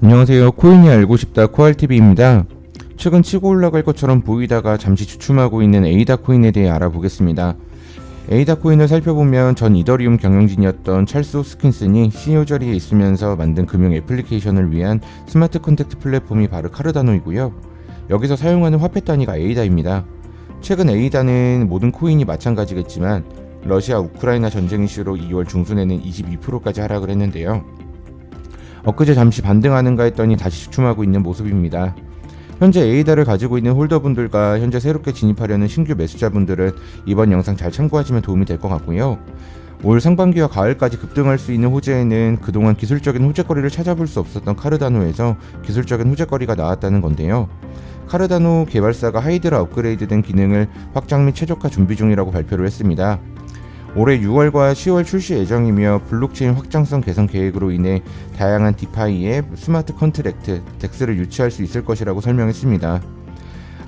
안녕하세요. 코인이 알고 싶다 코알TV입니다. 최근 치고 올라갈 것처럼 보이다가 잠시 주춤하고 있는 에이다 코인에 대해 알아보겠습니다. 에이다 코인을 살펴보면 전 이더리움 경영진이었던 찰스 호스킨슨이 CEO 자리에 있으면서 만든 금융 애플리케이션을 위한 스마트 컨택트 플랫폼이 바로 카르다노이고요. 여기서 사용하는 화폐 단위가 에이다입니다. 최근 에이다는 모든 코인이 마찬가지겠지만 러시아 우크라이나 전쟁 이슈로 2월 중순에는 22%까지 하락을 했는데요. 엊그제 잠시 반등하는가 했더니 다시 주춤하고 있는 모습입니다. 현재 에이다를 가지고 있는 홀더분들과 현재 새롭게 진입하려는 신규 매수자분들은 이번 영상 잘 참고하시면 도움이 될 것 같고요. 올 상반기와 가을까지 급등할 수 있는 호재에는 그동안 기술적인 호재거리를 찾아볼 수 없었던 카르다노에서 기술적인 호재거리가 나왔다는 건데요. 카르다노 개발사가 하이드라 업그레이드된 기능을 확장 및 최적화 준비 중이라고 발표를 했습니다. 올해 6월과 10월 출시 예정이며 블록체인 확장성 개선 계획으로 인해 다양한 디파이 앱, 스마트 컨트랙트, 덱스를 유치할 수 있을 것이라고 설명했습니다.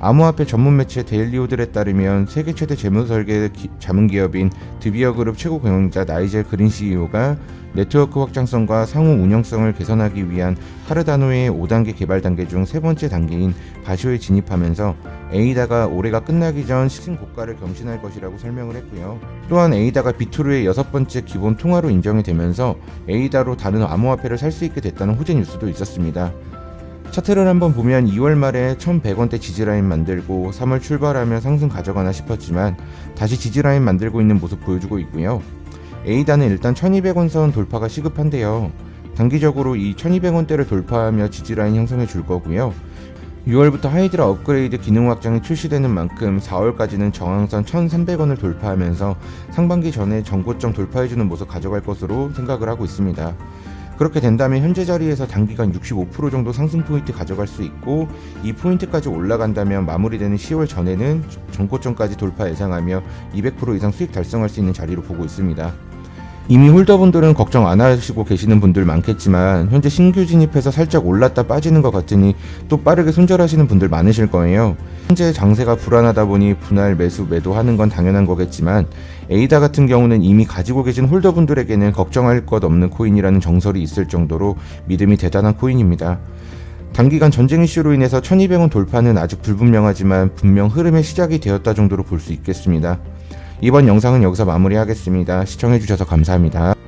암호화폐 전문 매체 데일리오들에 따르면 세계 최대 재무 설계 기- 자문 기업인 드비어그룹 최고 경영자 나이젤 그린 CEO가 네트워크 확장성과 상호 운영성을 개선하기 위한 카르다노의 5단계 개발 단계 중 세 번째 단계인 바쇼에 진입하면서 에이다가 올해가 끝나기 전 시승 고가를 경신할 것이라고 설명을 했고요. 또한 에이다가 비트루의 여섯 번째 기본 통화로 인정이 되면서 에이다로 다른 암호화폐를 살 수 있게 됐다는 호재 뉴스도 있었습니다. 차트를 한번 보면 2월 말에 1100원대 지지라인 만들고 3월 출발하며 상승 가져가나 싶었지만 다시 지지라인 만들고 있는 모습 보여주고 있고요. 에이다는 일단 1200원 선 돌파가 시급한데요. 단기적으로 이 1200원대를 돌파하며 지지라인 형성해 줄 거고요. 6월부터 하이드라 업그레이드 기능 확장이 출시되는 만큼 4월까지는 저항선 1300원을 돌파하면서 상반기 전에 전고점 돌파해주는 모습 가져갈 것으로 생각을 하고 있습니다. 그렇게 된다면 현재 자리에서 단기간 65% 정도 상승 포인트 가져갈 수 있고 이 포인트까지 올라간다면 마무리되는 10월 전에는 전고점까지 돌파 예상하며 200% 이상 수익 달성할 수 있는 자리로 보고 있습니다. 이미 홀더분들은 걱정 안 하시고 계시는 분들 많겠지만 현재 신규 진입해서 살짝 올랐다 빠지는 것 같으니 또 빠르게 손절하시는 분들 많으실 거예요. 현재 장세가 불안하다 보니 분할 매수 매도하는 건 당연한 거겠지만 에이다 같은 경우는 이미 가지고 계신 홀더분들에게는 걱정할 것 없는 코인이라는 정설이 있을 정도로 믿음이 대단한 코인입니다. 단기간 전쟁 이슈로 인해서 1200원 돌파는 아직 불분명하지만 분명 흐름의 시작이 되었다 정도로 볼 수 있겠습니다. 이번 영상은 여기서 마무리하겠습니다. 시청해주셔서 감사합니다.